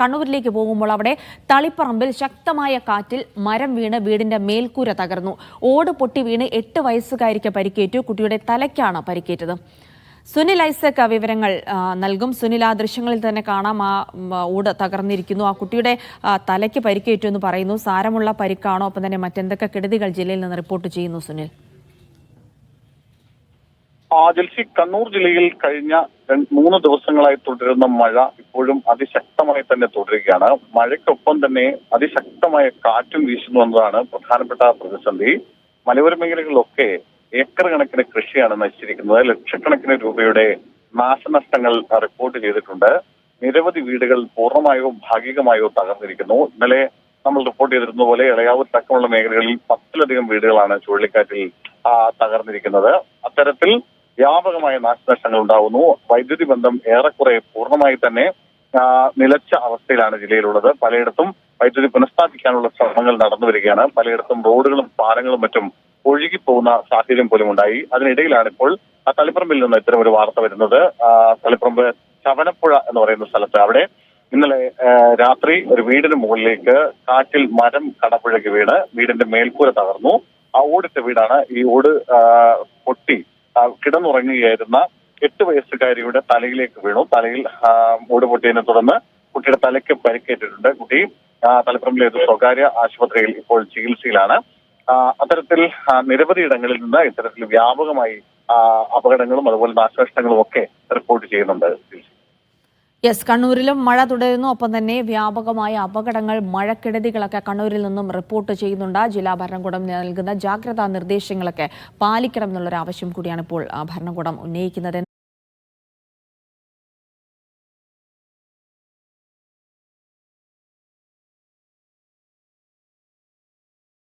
കണ്ണൂരിലേക്ക് പോകുമ്പോൾ അവിടെ തളിപ്പറമ്പിൽ ശക്തമായ കാറ്റിൽ മരം വീണ് വീടിന്റെ മേൽക്കൂര തകർന്നു. ഓട് പൊട്ടി വീണ് എട്ട് വയസ്സുകാരിക്ക് പരിക്കേറ്റു. കുട്ടിയുടെ തലയ്ക്കാണ് പരിക്കേറ്റത്. സുനിൽ ഐസക് വിവരങ്ങൾ നൽകും. സുനിൽ ആ ദൃശ്യങ്ങളിൽ തന്നെ കാണാം. ആ ഓട് തകർന്നിരിക്കുന്നു. ആ കുട്ടിയുടെ തലയ്ക്ക് പരിക്കേറ്റു എന്ന് പറയുന്നു. സാരമുള്ള പരിക്കാണോ? ഒപ്പം തന്നെ മറ്റെന്തൊക്കെ കെടുതികൾ ജില്ലയിൽ നിന്ന് റിപ്പോർട്ട് ചെയ്യുന്നു സുനിൽ? ജൽസി കണ്ണൂർ ജില്ലയിൽ കഴിഞ്ഞ മൂന്ന് ദിവസങ്ങളായി തുടരുന്ന മഴ ഇപ്പോഴും അതിശക്തമായി തന്നെ തുടരുകയാണ്. മഴയ്ക്കൊപ്പം തന്നെ അതിശക്തമായ കാറ്റും വീശുന്നു എന്നതാണ് പ്രധാനപ്പെട്ട പ്രതിസന്ധി. മലയോര മേഖലകളിലൊക്കെ ഏക്കർ കണക്കിന് കൃഷിയാണ് നശിച്ചിരിക്കുന്നത്. ലക്ഷക്കണക്കിന് രൂപയുടെ നാശനഷ്ടങ്ങൾ റിപ്പോർട്ട് ചെയ്തിട്ടുണ്ട്. നിരവധി വീടുകൾ പൂർണമായോ ഭാഗികമായോ തകർന്നിരിക്കുന്നു. ഇന്നലെ നമ്മൾ റിപ്പോർട്ട് ചെയ്തിരുന്ന പോലെ ഇളയാവൂർ അടക്കമുള്ള മേഖലകളിൽ പത്തിലധികം വീടുകളാണ് ചുഴലിക്കാറ്റിൽ തകർന്നിരിക്കുന്നത്. അത്തരത്തിൽ വ്യാപകമായ നാശനഷ്ടങ്ങൾ ഉണ്ടാവുന്നു. വൈദ്യുതി ബന്ധം ഏറെക്കുറെ പൂർണമായി തന്നെ നിലച്ച അവസ്ഥയിലാണ് ജില്ലയിലുള്ളത്. പലയിടത്തും വൈദ്യുതി പുനഃസ്ഥാപിക്കാനുള്ള ശ്രമങ്ങൾ നടന്നു വരികയാണ്. പലയിടത്തും റോഡുകളും പാലങ്ങളും മറ്റും ഒഴുകിപ്പോകുന്ന സാഹചര്യം പോലും ഉണ്ടായി അതിനിടയിലാണ് ഇപ്പോൾ ആ തളിപ്പറമ്പിൽ നിന്ന് ഇത്തരം ഒരു വാർത്ത വരുന്നത്. തളിപ്പറമ്പ് ചവനപ്പുഴ എന്ന് പറയുന്ന സ്ഥലത്ത് അവിടെ ഇന്നലെ രാത്രി ഒരു വീടിന് മുകളിലേക്ക് കാറ്റിൽ മരം കടപുഴകി വീണ് വീടിന്റെ മേൽക്കൂര തകർന്നു. ആ ഓടിട്ട വീടാണ് ഈ ഓട് പൊട്ടി കിടന്നുറങ്ങുകയായിരുന്ന എട്ട് വയസ്സുകാരിയുടെ തലയിലേക്ക് വീണു. തലയിൽ ആ, പൊട്ടിയതിനെ തുടർന്ന് കുട്ടിയുടെ തലയ്ക്ക് പരിക്കേറ്റിട്ടുണ്ട്. കുട്ടി തലപ്പുറമിലെ ഒരു സ്വകാര്യ ആശുപത്രിയിൽ ഇപ്പോൾ ചികിത്സയിലാണ്. അത്തരത്തിൽ നിരവധി ഇടങ്ങളിൽ നിന്ന് ഇത്തരത്തിൽ വ്യാപകമായി അപകടങ്ങളും അതുപോലെ നാശനഷ്ടങ്ങളും ഒക്കെ റിപ്പോർട്ട് ചെയ്യുന്നുണ്ട്. യെസ് കണ്ണൂരിലും മഴ തുടരുന്നു. ഒപ്പം തന്നെ വ്യാപകമായ അപകടങ്ങൾ മഴക്കെടുതികളൊക്കെ കണ്ണൂരിൽ നിന്നും റിപ്പോർട്ട് ചെയ്യുന്നുണ്ട്. ജില്ലാ ഭരണകൂടം നൽകുന്ന ജാഗ്രതാ നിർദ്ദേശങ്ങളൊക്കെ പാലിക്കണം എന്നുള്ളൊരു ആവശ്യം കൂടിയാണ് ഇപ്പോൾ ഭരണകൂടം ഉന്നയിക്കുന്നത്.